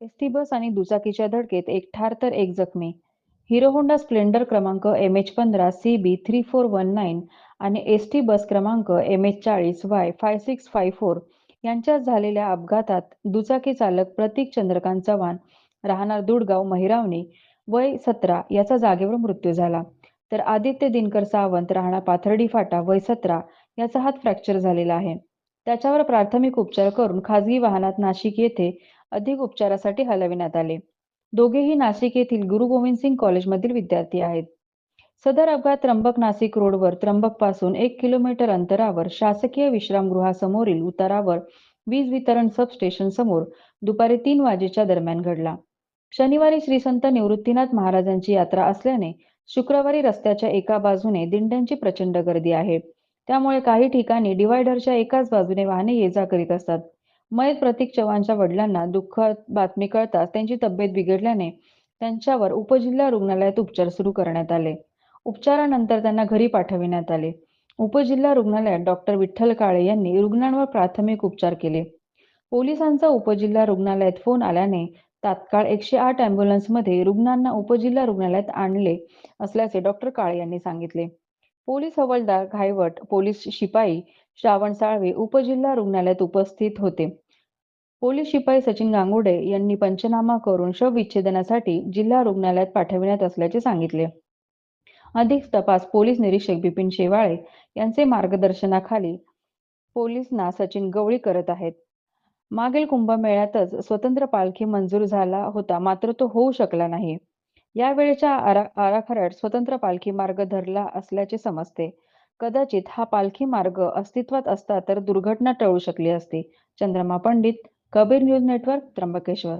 ST bus आणि दुचाकीच्या धडकेत एक ठार तर एक जखमी. हिरो होंडा स्प्लेंडर क्रमांक एम एच पंधरा C B three four one nine आणि एस टी बस क्रमांक एम एच चाळीस Y five six five four यांच्यात झालेल्या अपघातात दुचाकी चालक प्रतीक चंद्रकांत चव्हाण राहणार दुडगाव महिरावणी वय सतरा याचा जागेवर मृत्यू झाला. तर आदित्य दिनकर सावंत राहणार पाथर्डी फाटा वय सतरा याचा हात फ्रॅक्चर झालेला आहे. त्याच्यावर प्राथमिक उपचार करून खासगी वाहनात नाशिक येथे अधिक उपचारासाठी हलविण्यात आले. दोघेही नाशिक येथील गुरु गोविंद सिंग कॉलेजमधील विद्यार्थी आहेत. सदर अपघात त्र्यंबक नाशिक रोडवर त्र्यंबकपासून एक किलोमीटर अंतरावर शासकीय विश्रामगृहासमोरील उतारावर वीज वितरण सबस्टेशन समोर दुपारी तीन वाजेच्या दरम्यान घडला. शनिवारी श्री संत निवृत्तीनाथ महाराजांची यात्रा असल्याने शुक्रवारी रस्त्याच्या एका बाजूने दिंड्यांची प्रचंड गर्दी आहे. त्यामुळे काही ठिकाणी डिवायडरच्या एकाच बाजूने वाहने ये जा करीत असतात. मयत प्रतीक चव्हाणच्या वडिलांना दुःखद बातमी कळताच त्यांची तब्येत बिघडल्याने त्यांच्यावर उपजिल्हा रुग्णालयात उपचार सुरू करण्यात आले. उपचारानंतर त्यांना घरी पाठविण्यात आले. उपजिल्हा रुग्णालयात डॉक्टर विठ्ठल काळे यांनी रुग्णांवर प्राथमिक उपचार केले. पोलिसांचा उपजिल्हा रुग्णालयात फोन आल्याने तात्काळ एकशे आठ अँब्युलन्समध्ये रुग्णांना उपजिल्हा रुग्णालयात आणले असल्याचे डॉक्टर काळे यांनी सांगितले. पोलीस हवालदार घायवट पोलीस शिपाई श्रावण साळवे उपजिल्हा रुग्णालयात उपस्थित होते. पोलीस शिपाई सचिन गांगुडे यांनी पंचनामा करून शवविच्छेदनासाठी जिल्हा रुग्णालयात पाठविण्यात असल्याचे सांगितले. अधिक तपास पोलीस निरीक्षक बिपिन शेवाळे यांचे मार्गदर्शनाखाली पोलीस सचिन गवळी करत आहेत. मागील कुंभमेळ्यातच स्वतंत्र पालखी मंजूर झाला होता मात्र तो होऊ शकला नाही. यावेळच्या आरा आराखड्यात स्वतंत्र पालखी मार्ग धरला असल्याचे समजते. कदाचित हा पालखी मार्ग अस्तित्वात असता तर दुर्घटना टळू शकली असती. Chandrama Pandit Kabir news network Trimbakeshwar.